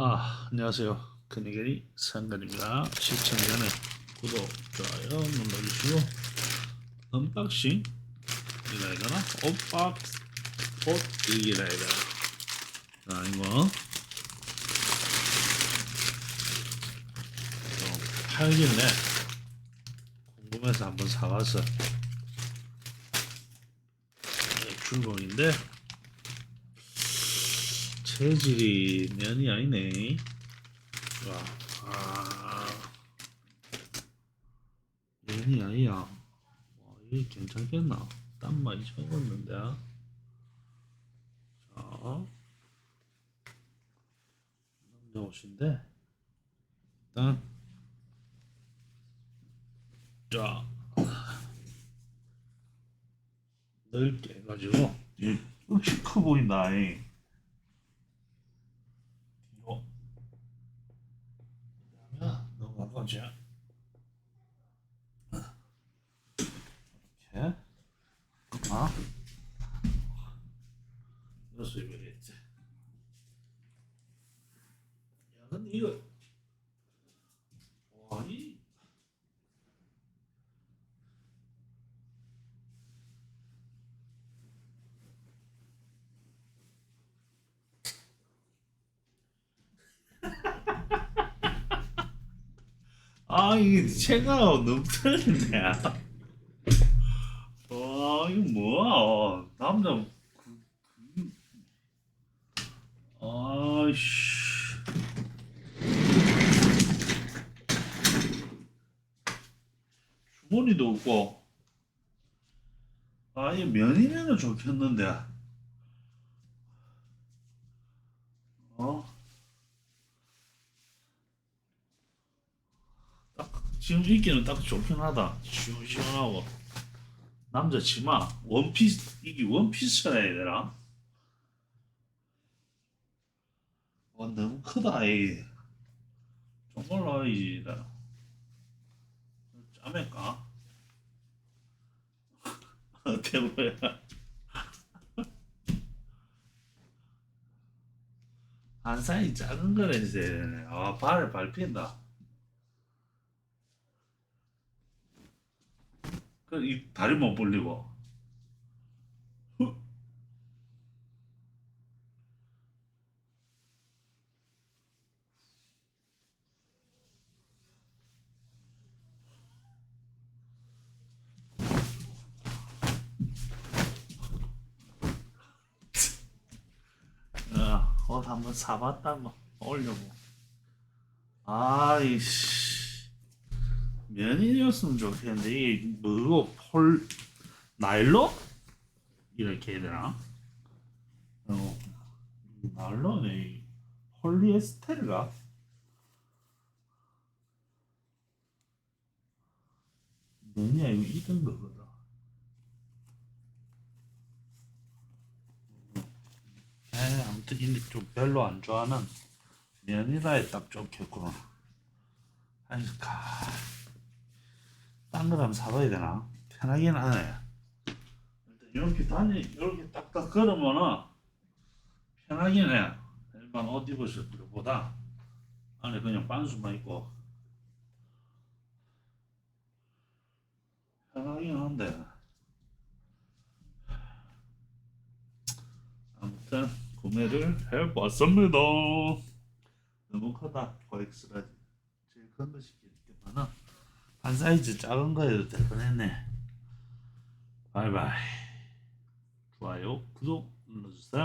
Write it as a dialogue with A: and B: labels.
A: 아, 안녕하세요. 큰이gel이 상관입니다. 시청 전에 구독, 좋아요 눌러주시고 언박싱 이라 해야 되나? 옷박스 옷 이기라 해야 되나? 자, 이거 좀 팔길래 궁금해서 한번 사봤어. 네, 출봉인데 체질이 면이 아니네. 와, 아, 면이 아니야. 와, 이게 괜찮겠나? 땀 많이 적었는데. 자, 남자 옷인데, 일단, 자, 넓게 해가지고, 이 역시 커 보인다. 이. 뒤로. 그러면 너무 가까우지? 이렇게. 아. 넣어서 입어야겠지. 야, 근데 이거. 와, 이. 아, 이게 체가 너무 틀리네. 와, 이거 뭐야. 남자. 그, 그... 아이씨. 주머니도 없고. 아, 이 면이면은 좋겠는데. 어? 딱 지금 입기는 딱 좋긴 하다. 시원시원하고. 남자 치마 원피스 이게 해야 되나? 와 너무 크다 이. 정말로 이 짜매까? 한 사이 작은 있어야 되네. 아 발을 밟힌다. 그이 다리 못 벌리고. 후. 어, 옷 한번 사봤다 뭐 올려보. 아이씨 면이었으면 좋겠는데 이게 뭐고 폴 나일론 이렇게 해야 되나? 어 나일론이 폴리에스테르가 면이 아니고 이런 거거든. 에 아무튼 이좀 별로 안 좋아하는 면이라에 딱 좋겠구나. 가. 딴걸 한번 사봐야 되나? 편하긴 하네. 이렇게 다니 이렇게 딱딱 걸으면은 편하긴 해. 일반 옷 입었을 때보다 안에 그냥 반수만 입고 편하긴 한데 아무튼 구매를 해봤습니다. 너무 크다 고엑스라지 제일 큰 거 시키겠구나. 한 사이즈 작은 거에도 될 뻔했네. 바이바이. 좋아요, 구독 눌러주세요.